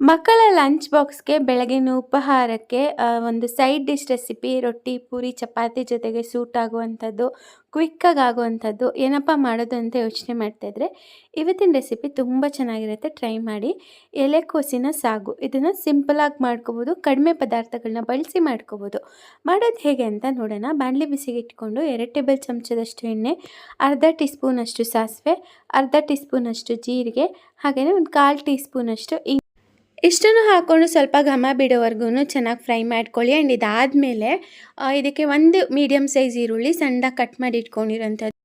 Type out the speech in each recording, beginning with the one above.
ಮಕ್ಕಳ ಲಂಚ್ ಬಾಕ್ಸ್‌ಗೆ ಬೆಳಗಿನ ಉಪಹಾರಕ್ಕೆ ಒಂದು ಸೈಡ್ ಡಿಶ್ ರೆಸಿಪಿ ರೊಟ್ಟಿ, ಪೂರಿ, ಚಪಾತಿ ಜೊತೆಗೆ ಸೂಟ್ ಆಗುವಂಥದ್ದು, ಕ್ವಿಕ್ಕಾಗಿ ಆಗುವಂಥದ್ದು ಏನಪ್ಪ ಮಾಡೋದು ಅಂತ ಯೋಚನೆ ಮಾಡ್ತಾಯಿದ್ರೆ ಇವತ್ತಿನ ರೆಸಿಪಿ ತುಂಬ ಚೆನ್ನಾಗಿರುತ್ತೆ. ಟ್ರೈ ಮಾಡಿ. ಎಲೆಕೋಸಿನ ಸಾಗು. ಇದನ್ನು ಸಿಂಪಲಾಗಿ ಮಾಡ್ಕೋಬೋದು ಕಡಿಮೆ ಪದಾರ್ಥಗಳನ್ನ ಬಳಸಿ ಮಾಡ್ಕೋಬೋದು. ಮಾಡೋದು ಹೇಗೆ ಅಂತ ನೋಡೋಣ. ಬಾಣಲಿ ಬಿಸಿಗೆ ಇಟ್ಕೊಂಡು ಎರಡು ಟೇಬಲ್ ಚಮಚದಷ್ಟು ಎಣ್ಣೆ ಅರ್ಧ ಟೀ ಸ್ಪೂನಷ್ಟು ಸಾಸಿವೆ ಅರ್ಧ ಟೀ ಸ್ಪೂನಷ್ಟು ಜೀರಿಗೆ ಹಾಗೆಯೇ ಒಂದು ಕಾಲು ಟೀ ಸ್ಪೂನಷ್ಟು ಇಷ್ಟನ್ನು ಹಾಕ್ಕೊಂಡು ಸ್ವಲ್ಪ ಘಮ ಬಿಡೋವರೆಗೂ ಚೆನ್ನಾಗಿ ಫ್ರೈ ಮಾಡ್ಕೊಳ್ಳಿ. ಆ್ಯಂಡ್ ಇದಾದಮೇಲೆ ಇದಕ್ಕೆ ಒಂದು ಮೀಡಿಯಮ್ ಸೈಜ್ ಈರುಳ್ಳಿ ಸಣ್ಣದಾಗಿ ಕಟ್ ಮಾಡಿ ಇಟ್ಕೊಂಡಿರೋಂಥದ್ದು.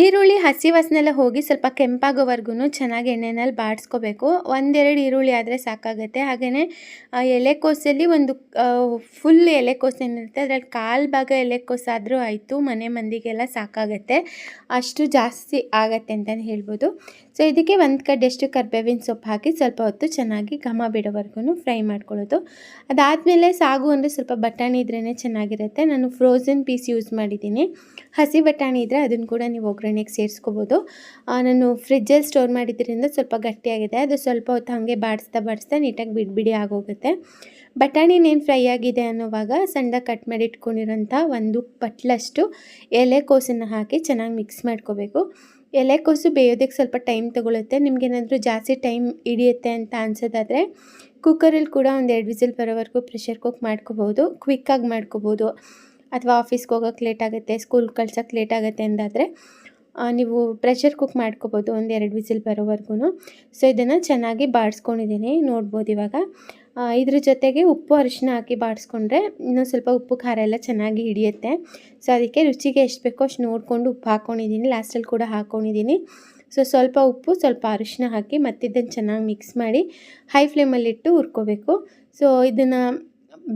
ಈರುಳ್ಳಿ ಹಸಿ ವಾಸನೆಲ್ಲ ಹೋಗಿ ಸ್ವಲ್ಪ ಕೆಂಪಾಗೋವರೆಗೂ ಚೆನ್ನಾಗಿ ಎಣ್ಣೆನಲ್ಲಿ ಬಾಡಿಸ್ಕೋಬೇಕು. ಒಂದೆರಡು ಈರುಳ್ಳಿ ಆದರೆ ಸಾಕಾಗುತ್ತೆ. ಹಾಗೆಯೇ ಎಲೆಕೋಸಲ್ಲಿ ಒಂದು ಫುಲ್ ಎಲೆಕೋಸು ಏನಿರುತ್ತೆ, ಅದರಲ್ಲಿ ಕಾಲು ಭಾಗ ಎಲೆಕೋಸಾದರೂ ಆಯಿತು, ಮನೆ ಮಂದಿಗೆಲ್ಲ ಸಾಕಾಗುತ್ತೆ. ಅಷ್ಟು ಜಾಸ್ತಿ ಆಗತ್ತೆ ಅಂತಲೇ ಹೇಳ್ಬೋದು. ಸೊ ಇದಕ್ಕೆ ಒಂದು ಕಡ್ಡೆಷ್ಟು ಕರ್ಬೇವಿನ ಸೊಪ್ಪು ಹಾಕಿ ಸ್ವಲ್ಪ ಹೊತ್ತು ಚೆನ್ನಾಗಿ ಘಮ ಬಿಡೋವರೆಗೂ ಫ್ರೈ ಮಾಡ್ಕೊಳ್ಳೋದು. ಅದಾದಮೇಲೆ ಸಾಗು ಅಂದರೆ ಸ್ವಲ್ಪ ಬಟಾಣಿ ಇದ್ರೇ ಚೆನ್ನಾಗಿರುತ್ತೆ. ನಾನು ಫ್ರೋಝನ್ ಪೀಸ್ ಯೂಸ್ ಮಾಡಿದ್ದೀನಿ. ಹಸಿ ಬಟಾಣಿ ಇದ್ದರೆ ಅದನ್ನು ಕೂಡ ನೀವು ಒಗ್ಗರಣೆಗೆ ಸೇರಿಸ್ಕೋಬೋದು. ನಾನು ಫ್ರಿಜ್ಜಲ್ಲಿ ಸ್ಟೋರ್ ಮಾಡಿದ್ರಿಂದ ಸ್ವಲ್ಪ ಗಟ್ಟಿಯಾಗಿದೆ. ಅದು ಸ್ವಲ್ಪ ಹೊತ್ತು ಹಾಗೆ ಬಾಡಿಸ್ತಾ ಬಾಡಿಸ್ತಾ ನೀಟಾಗಿ ಬಿಡಿ ಆಗೋಗುತ್ತೆ. ಬಟಾಣಿನೇನು ಫ್ರೈ ಆಗಿದೆ ಅನ್ನೋವಾಗ ಸಣ್ಣದಾಗಿ ಕಟ್ ಮಾಡಿ ಇಟ್ಕೊಂಡಿರೋಂಥ ಒಂದು ಪಟ್ಲಷ್ಟು ಎಲೆಕೋಸನ್ನು ಹಾಕಿ ಚೆನ್ನಾಗಿ ಮಿಕ್ಸ್ ಮಾಡ್ಕೋಬೇಕು. ಎಲೆಕೋಸು ಬೇಯೋದಕ್ಕೆ ಸ್ವಲ್ಪ ಟೈಮ್ ತೊಗೊಳುತ್ತೆ. ನಿಮಗೇನಾದರೂ ಜಾಸ್ತಿ ಟೈಮ್ ಹಿಡಿಯುತ್ತೆ ಅಂತ ಅನ್ಸೋದಾದರೆ ಕುಕ್ಕರಲ್ಲಿ ಕೂಡ ಒಂದು ಎರಡು ವಿಸಿಲ್ ಬರೋವರೆಗೂ ಪ್ರೆಷರ್ ಕುಕ್ ಮಾಡ್ಕೋಬೋದು. ಕ್ವಿಕ್ಕಾಗಿ ಮಾಡ್ಕೋಬೋದು. ಅಥವಾ ಆಫೀಸ್ಗೆ ಹೋಗೋಕ್ಕೆ ಲೇಟ್ ಆಗುತ್ತೆ ಸ್ಕೂಲ್ ಕಳ್ಸೋಕ್ಕೆ ಲೇಟ್ ಆಗುತ್ತೆ ಅಂದಾದರೆ ನೀವು ಪ್ರೆಷರ್ ಕುಕ್ ಮಾಡ್ಕೋಬೋದು ಒಂದು ಎರಡು ವಿಸಿಲ್ ಬರೋವರೆಗೂ ಸೊ ಇದನ್ನು ಚೆನ್ನಾಗಿ ಬಾಡಿಸ್ಕೊಂಡಿದ್ದೀನಿ, ನೋಡ್ಬೋದು ಇವಾಗ. ಇದ್ರ ಜೊತೆಗೆ ಉಪ್ಪು ಅರಿಶಿನ ಹಾಕಿ ಬಾಡಿಸ್ಕೊಂಡ್ರೆ ಇನ್ನೂ ಸ್ವಲ್ಪ ಉಪ್ಪು ಖಾರ ಎಲ್ಲ ಚೆನ್ನಾಗಿ ಹಿಡಿಯುತ್ತೆ. ಸೊ ಅದಕ್ಕೆ ರುಚಿಗೆ ಎಷ್ಟು ಬೇಕೋ ಅಷ್ಟು ನೋಡಿಕೊಂಡು ಉಪ್ಪು ಹಾಕ್ಕೊಂಡಿದ್ದೀನಿ ಲಾಸ್ಟಲ್ಲಿ ಕೂಡ ಹಾಕ್ಕೊಂಡಿದ್ದೀನಿ ಸೊ ಸ್ವಲ್ಪ ಉಪ್ಪು, ಸ್ವಲ್ಪ ಅರಿಶಿನ ಹಾಕಿ ಮತ್ತಿದ್ದನ್ನು ಚೆನ್ನಾಗಿ ಮಿಕ್ಸ್ ಮಾಡಿ ಹೈ ಫ್ಲೇಮಲ್ಲಿಟ್ಟು ಹುರ್ಕೋಬೇಕು. ಸೊ ಇದನ್ನು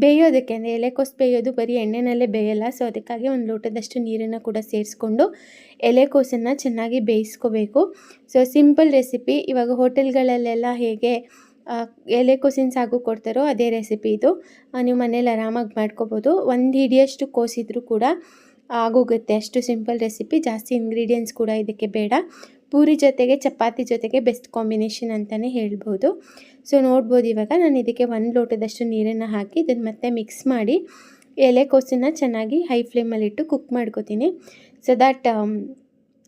ಬೇಯೋದಕ್ಕೆ ಅಂದರೆ ಎಲೆಕೋಸು ಬೇಯೋದು ಬರೀ ಎಣ್ಣೆನಲ್ಲೇ ಬೇಯಲ್ಲ. ಸೊ ಅದಕ್ಕಾಗಿ ಒಂದು ಲೋಟದಷ್ಟು ನೀರನ್ನು ಕೂಡ ಸೇರಿಸ್ಕೊಂಡು ಎಲೆಕೋಸನ್ನು ಚೆನ್ನಾಗಿ ಬೇಯಿಸ್ಕೋಬೇಕು. ಸೊ ಸಿಂಪಲ್ ರೆಸಿಪಿ ಇವಾಗ ಹೋಟೆಲ್ಗಳಲ್ಲೆಲ್ಲ ಹೇಗೆ ಎಲೆಕೋಸಿನ ಸಾಗು ಕೊಡ್ತಾರೋ ಅದೇ ರೆಸಿಪಿ ಇದು. ನೀವು ಮನೇಲಿ ಆರಾಮಾಗಿ ಮಾಡ್ಕೋಬೋದು. ಒಂದು ಹಿಡಿಯಷ್ಟು ಕೋಸಿದ್ರು ಕೂಡ ಆಗೋಗುತ್ತೆ. ಅಷ್ಟು ಸಿಂಪಲ್ ರೆಸಿಪಿ ಜಾಸ್ತಿ ಇಂಗ್ರೀಡಿಯೆಂಟ್ಸ್ ಕೂಡ ಇದಕ್ಕೆ ಬೇಡ. ಪೂರಿ ಜೊತೆಗೆ ಚಪಾತಿ ಜೊತೆಗೆ ಬೆಸ್ಟ್ ಕಾಂಬಿನೇಷನ್ ಅಂತಲೇ ಹೇಳ್ಬೋದು. ಸೊ ನೋಡ್ಬೋದು ಇವಾಗ ನಾನು ಇದಕ್ಕೆ ಒಂದು ಲೋಟದಷ್ಟು ನೀರನ್ನು ಹಾಕಿ ಇದನ್ನು ಮತ್ತೆ ಮಿಕ್ಸ್ ಮಾಡಿ ಎಲೆಕೋಸನ್ನ ಚೆನ್ನಾಗಿ ಹೈ ಫ್ಲೇಮಲ್ಲಿಟ್ಟು ಕುಕ್ ಮಾಡ್ಕೋತೀನಿ. ಸೊ ದಟ್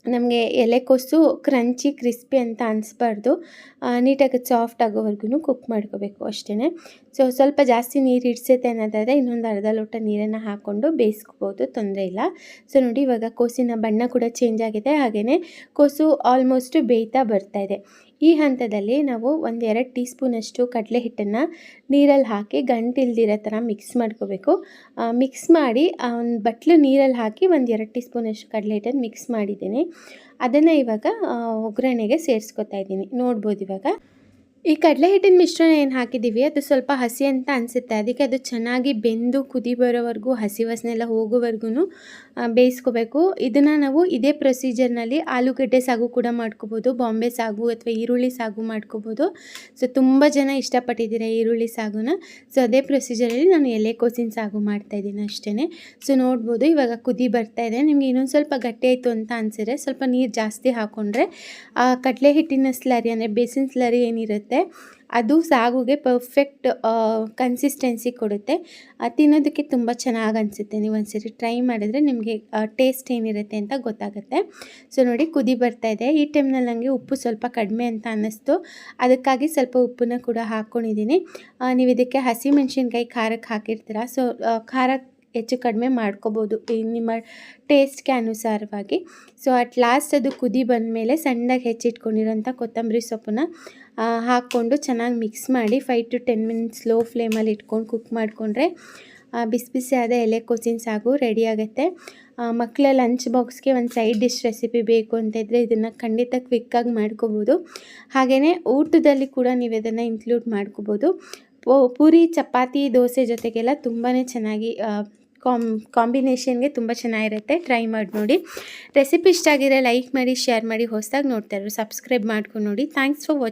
ನಮಗೆ ಎಲೆಕೋಸು ಕ್ರಂಚಿ ಕ್ರಿಸ್ಪಿ ಅಂತ ಅನಿಸ್ಬಾರ್ದು. ನೀಟಾಗಿ ಸಾಫ್ಟ್ ಆಗೋವರೆಗೂ ಕುಕ್ ಮಾಡ್ಕೋಬೇಕು ಅಷ್ಟೇ ಸೊ ಸ್ವಲ್ಪ ಜಾಸ್ತಿ ನೀರು ಹಿಡಿಸುತ್ತೆ ಅನ್ನೋದಾದರೆ ಇನ್ನೊಂದು ಅರ್ಧ ಲೋಟ ನೀರನ್ನು ಹಾಕ್ಕೊಂಡು ಬೇಯಿಸ್ಕೋಬೋದು, ತೊಂದರೆ ಇಲ್ಲ. ಸೊ ನೋಡಿ ಇವಾಗ ಕೋಸಿನ ಬಣ್ಣ ಕೂಡ ಚೇಂಜ್ ಆಗಿದೆ. ಹಾಗೆಯೇ ಕೋಸು ಆಲ್ಮೋಸ್ಟ್ ಬೇಯ್ತಾ ಬರ್ತಾ ಇದೆ. ಈ ಹಂತದಲ್ಲಿ ನಾವು ಒಂದು ಎರಡು ಟೀ ಸ್ಪೂನಷ್ಟು ಕಡಲೆ ಹಿಟ್ಟನ್ನು ನೀರಲ್ಲಿ ಹಾಕಿ ಗಂಟಿಲ್ದಿರೋ ಥರ ಮಿಕ್ಸ್ ಮಾಡ್ಕೋಬೇಕು. ಮಿಕ್ಸ್ ಮಾಡಿ ಒಂದು ಬಟ್ಲು ನೀರಲ್ಲಿ ಹಾಕಿ ಒಂದು ಎರಡು ಟೀ ಸ್ಪೂನಷ್ಟು ಕಡಲೆ ಹಿಟ್ಟನ್ನು ಮಿಕ್ಸ್ ಮಾಡಿದ್ದೀನಿ. ಅದನ್ನು ಇವಾಗ ಒಗ್ಗರಣೆಗೆ ಸೇರಿಸ್ಕೊತಾ ಇದ್ದೀನಿ. ನೋಡ್ಬೋದು ಇವಾಗ. ಈ ಕಡಲೆ ಹಿಟ್ಟಿನ ಮಿಶ್ರಣ ಏನು ಹಾಕಿದ್ದೀವಿ ಅದು ಸ್ವಲ್ಪ ಹಸಿ ಅಂತ ಅನಿಸುತ್ತೆ. ಅದಕ್ಕೆ ಅದು ಚೆನ್ನಾಗಿ ಬೆಂದು ಕುದಿ ಬರೋವರೆಗೂ, ಹಸಿ ವಾಸನೆ ಎಲ್ಲ ಹೋಗೋವರೆಗೂ ಬೇಯಿಸ್ಕೋಬೇಕು. ಇದನ್ನು ನಾವು ಇದೇ ಪ್ರೊಸೀಜರ್ನಲ್ಲಿ ಆಲೂಗಡ್ಡೆ ಸಾಗು ಕೂಡ ಮಾಡ್ಕೋಬೋದು, ಬಾಂಬೆ ಸಾಗು ಅಥವಾ ಈರುಳ್ಳಿ ಸಾಗು ಮಾಡ್ಕೋಬೋದು. ಸೊ ತುಂಬ ಜನ ಇಷ್ಟಪಟ್ಟಿದ್ದೀರ ಈರುಳ್ಳಿ ಸಾಗುನ? ಸೊ ಅದೇ ಪ್ರೊಸೀಜರಲ್ಲಿ ನಾನು ಎಲೆಕೋಸಿನ ಸಾಗು ಮಾಡ್ತಾಯಿದ್ದೀನಿ ಅಷ್ಟೇ ಸೊ ನೋಡ್ಬೋದು. ಇವಾಗ ಕುದಿ ಬರ್ತಾ ಇದೆ. ನಿಮಗೆ ಇನ್ನೊಂದು ಸ್ವಲ್ಪ ಗಟ್ಟಿ ಆಯಿತು ಅಂತ ಅನಿಸಿದ್ರೆ ಸ್ವಲ್ಪ ನೀರು ಜಾಸ್ತಿ ಹಾಕ್ಕೊಂಡ್ರೆ ಕಡಲೆ ಹಿಟ್ಟಿನ ಸ್ಲರಿ ಅಂದರೆ ಬೇಸಿನ ಸ್ಲರಿ ಏನಿರುತ್ತೆ ಅದು ಸಾಗುಗೆ ಪರ್ಫೆಕ್ಟ್ ಕನ್ಸಿಸ್ಟೆನ್ಸಿ ಕೊಡುತ್ತೆ. ತಿನ್ನೋದಕ್ಕೆ ತುಂಬ ಚೆನ್ನಾಗಿ ಅನಿಸುತ್ತೆ. ನೀವು ಒಂದ್ಸರಿ ಟ್ರೈ ಮಾಡಿದ್ರೆ ನಿಮಗೆ ಟೇಸ್ಟ್ ಏನಿರುತ್ತೆ ಅಂತ ಗೊತ್ತಾಗುತ್ತೆ. ಸೊ ನೋಡಿ ಕುದಿ ಬರ್ತಾ ಇದೆ. ಈ ಟೈಮ್ನಲ್ಲಿ ನನಗೆ ಉಪ್ಪು ಸ್ವಲ್ಪ ಕಡಿಮೆ ಅಂತ ಅನ್ನಿಸ್ತು. ಅದಕ್ಕಾಗಿ ಸ್ವಲ್ಪ ಉಪ್ಪನ್ನ ಕೂಡ ಹಾಕ್ಕೊಂಡಿದ್ದೀನಿ ನೀವು ಇದಕ್ಕೆ ಹಸಿಮೆಣ್ಸಿನ್ಕಾಯಿ ಖಾರಕ್ಕೆ ಹಾಕಿರ್ತೀರ? ಸೊ ಖಾರ ಹೆಚ್ಚು ಕಡಿಮೆ ಮಾಡ್ಕೋಬೋದು. ನಿಮ್ಮ ಟೇಸ್ಟ್ಗೆ ಅನುಸಾರವಾಗಿ. ಸೊ, ಅಟ್ ಲಾಸ್ಟ್ ಅದು ಕುದಿ ಬಂದಮೇಲೆ ಸಣ್ಣದಾಗಿ ಹೆಚ್ಚಿಟ್ಕೊಂಡಿರೋಂಥ ಕೊತ್ತಂಬರಿ ಸೊಪ್ಪನ್ನ ಹಾಕ್ಕೊಂಡು ಚೆನ್ನಾಗಿ ಮಿಕ್ಸ್ ಮಾಡಿ five to ten minutes low ಫ್ಲೇಮಲ್ಲಿ ಇಟ್ಕೊಂಡು ಕುಕ್ ಮಾಡಿಕೊಂಡ್ರೆ ಬಿಸಿ ಬಿಸಿ ಆದ ಎಲೆ ಎಲೆಕೋಸಿನ ಸಾಗು ರೆಡಿ ಆಗುತ್ತೆ. ಮಕ್ಕಳ ಲಂಚ್ ಬಾಕ್ಸ್ಗೆ ಒಂದು ಸೈಡ್ ಡಿಶ್ ರೆಸಿಪಿ ಬೇಕು ಅಂತ ಇದ್ದರೆ ಇದನ್ನು ಖಂಡಿತ ಕ್ವಿಕ್ಕಾಗಿ ಮಾಡ್ಕೋಬೋದು. ಹಾಗೆಯೇ ಊಟದಲ್ಲಿ ಕೂಡ ನೀವು ಇದನ್ನು ಇನ್ಕ್ಲೂಡ್ ಮಾಡ್ಕೋಬೋದು. ಪೂರಿ, ಚಪಾತಿ, ದೋಸೆ ಜೊತೆಗೆಲ್ಲ ತುಂಬಾ ಚೆನ್ನಾಗಿ ಕಾಮ್, ಕಾಂಬಿನೇಷನ್ಗೆ ತುಂಬ ಚೆನ್ನಾಗಿರುತ್ತೆ. ಟ್ರೈ ಮಾಡಿ ನೋಡಿ. ರೆಸಿಪಿ ಇಷ್ಟ ಆಗಿದ್ರೆ ಲೈಕ್ ಮಾಡಿ ಶೇರ್ ಮಾಡಿ, ಹೊಸದಾಗಿ ನೋಡ್ತಾ ಇರೋ ಸಬ್ಸ್ಕ್ರೈಬ್ ಮಾಡ್ಕೊಂಡು ನೋಡಿ. Thanks for watching